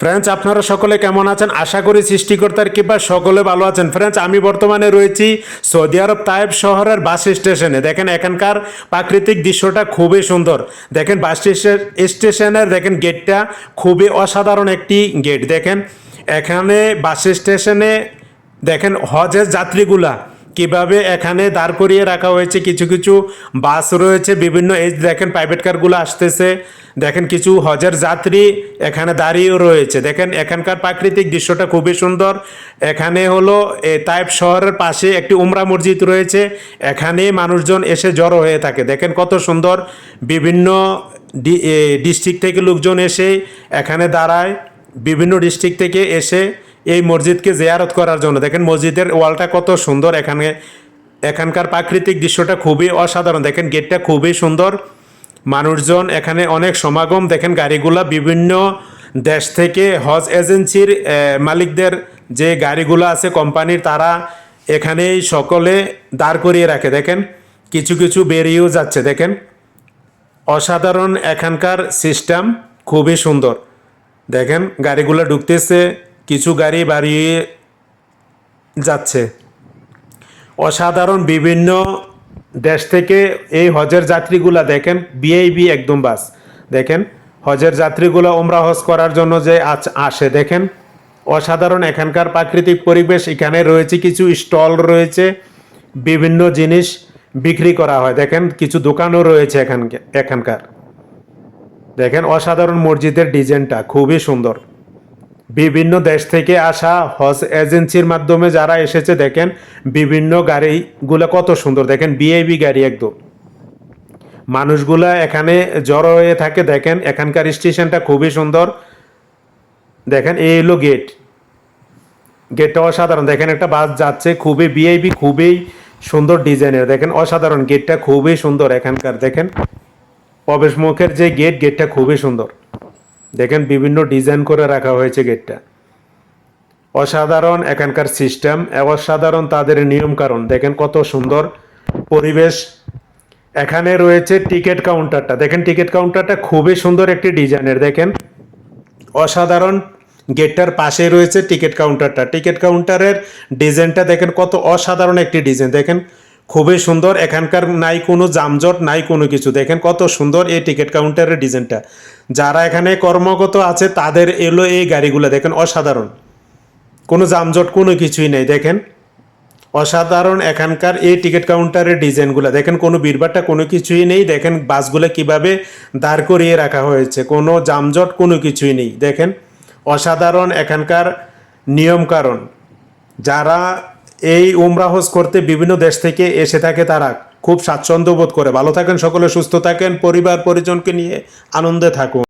Friends আপনারা সকলে কেমন আছেন? আশা করি সৃষ্টিকর্তার কৃপা সকলে ভালো আছেন। ফ্রেন্ডস আমি বর্তমানে রয়েছি সৌদি আরব তায়েব শহরের বাস স্টেশনে। দেখেন এখানকার প্রাকৃতিক দৃশ্যটা খুবই সুন্দর। দেখেন বাস স্টেশন- স্টেশনের দেখেন গেটটা খুবই অসাধারণ একটি গেট। দেখেন এখানে বাস স্টেশনে দেখেন হজের যাত্রীগুলা কীভাবে এখানে দাঁড় করিয়ে রাখা হয়েছে? কিছু কিছু বাস রয়েছে, বিভিন্ন এই দেখেন প্রাইভেট কারগুলো আসতেছে। দেখেন কিছু হজের যাত্রী এখানে দাঁড়িয়েও রয়েছে। দেখেন এখানকার প্রাকৃতিক দৃশ্যটা খুবই সুন্দর। এখানে হলো এ তাইব শহরের পাশে একটি উমরা মসজিদ রয়েছে। এখানে মানুষজন এসে জড়ো হয়ে থাকে। দেখেন কত সুন্দর বিভিন্ন ডিস্ট্রিক্ট থেকে লোকজন এসে এখানে দাঁড়ায়। বিভিন্ন ডিস্ট্রিক্ট থেকে এসে এই মসজিদকে জেয়ারত করার জন্য। দেখেন মসজিদের ওয়ালটা কত সুন্দর, এখানে এখানকার প্রাকৃতিক দৃশ্যটা খুবই অসাধারণ। দেখেন গেটটা খুবই সুন্দর। মানুষজন এখানে অনেক সমাগম। দেখেন গাড়িগুলা বিভিন্ন দেশ থেকে হজ এজেন্সির মালিকদের যে গাড়িগুলো আছে কোম্পানির, তারা এখানেই সকলে দাঁড় করিয়ে রাখে। দেখেন কিছু কিছু বেরিয়েও যাচ্ছে। দেখেন অসাধারণ এখানকার সিস্টেম, খুবই সুন্দর। দেখেন গাড়িগুলো ঢুকতেছে। কিছু গাড়ি বাড়িয়ে যাচ্ছে। অসাধারণ বিভিন্ন দেশ থেকে এই হজের যাত্রীগুলা দেখেন বিআইবি একদম বাস। দেখেন, হজের যাত্রীগুলো ওমরা হজ করার জন্য যে আচ- আসে, দেখেন। অসাধারণ এখানকার প্রাকৃতিক পরিবেশ, এখানে রয়েছে কিছু স্টল রয়েছে, বিভিন্ন জিনিস বিক্রি করা হয়। দেখেন, কিছু দোকানও রয়েছে এখানকে, এখানকার। দেখেন, অসাধারণ মসজিদের ডিজাইনটা, খুবই সুন্দর। বিভিন্ন দেশ থেকে আসা হজ এজেন্সির মাধ্যমে যারা এসেছে, দেখেন বিভিন্ন গাড়িগুলো কত সুন্দর। দেখেন বিআইবি গাড়ি একদম। মানুষগুলা এখানে জড়ো হয়ে থাকে, দেখেন এখানকার স্টেশনটা খুবই সুন্দর। দেখেন এই হলো গেট গেটটা অসাধারণ। দেখেন একটা বাস যাচ্ছে, খুবই বিআইবি খুবই সুন্দর ডিজাইনের। দেখেন অসাধারণ। গেটটা খুবই সুন্দর এখানকার, দেখেন। প্রবেশমুখের যে গেট গেটটা খুবই সুন্দর। দেখেন বিভিন্ন ডিজাইন করে রাখা হয়েছে গেটটা। অসাধারণ এখানকার সিস্টেম, অসাধারণ তাদের নিয়ম কারণ দেখেন কত সুন্দর পরিবেশ। এখানে রয়েছে টিকিট কাউন্টারটা। দেখেন টিকিট কাউন্টারটা খুবই সুন্দর একটি ডিজাইনের। দেখেন অসাধারণ গেটটার পাশে রয়েছে টিকিট কাউন্টারটা। টিকিট কাউন্টারের ডিজাইনটা দেখেন কত অসাধারণ একটি ডিজাইন। দেখেন খুবই সুন্দর। এখানকার নাই কোনো জামজট নাই কোনো কিছু। দেখেন কত সুন্দর এই টিকিট কাউন্টারের ডিজাইনটা। যারা এখানে কর্মগত আছে, তাদের এলো এই গাড়িগুলো। দেখেন অসাধারণ। কোনো জামজট কোনো কিছুই নেই। দেখেন অসাধারণ এখানকার এই টিকিট কাউন্টারের ডিজাইনগুলো। দেখেন কোনো বিরবারটা কোনো কিছুই নেই। দেখেন বাসগুলো কীভাবে দাঁড় করিয়ে রাখা হয়েছে। কোনো জামজট কোনো কিছুই নেই। দেখেন অসাধারণ এখানকার নিয়ম কারণ। যারা এই উমরা হজ করতে বিভিন্ন দেশ থেকে এসে থাকে তারা। খুব স্বাচ্ছন্দ্য বোধ করে। ভালো থাকেন সকলে, সুস্থ থাকেন, পরিবার, পরিজনকে নিয়ে আনন্দে থাকুন।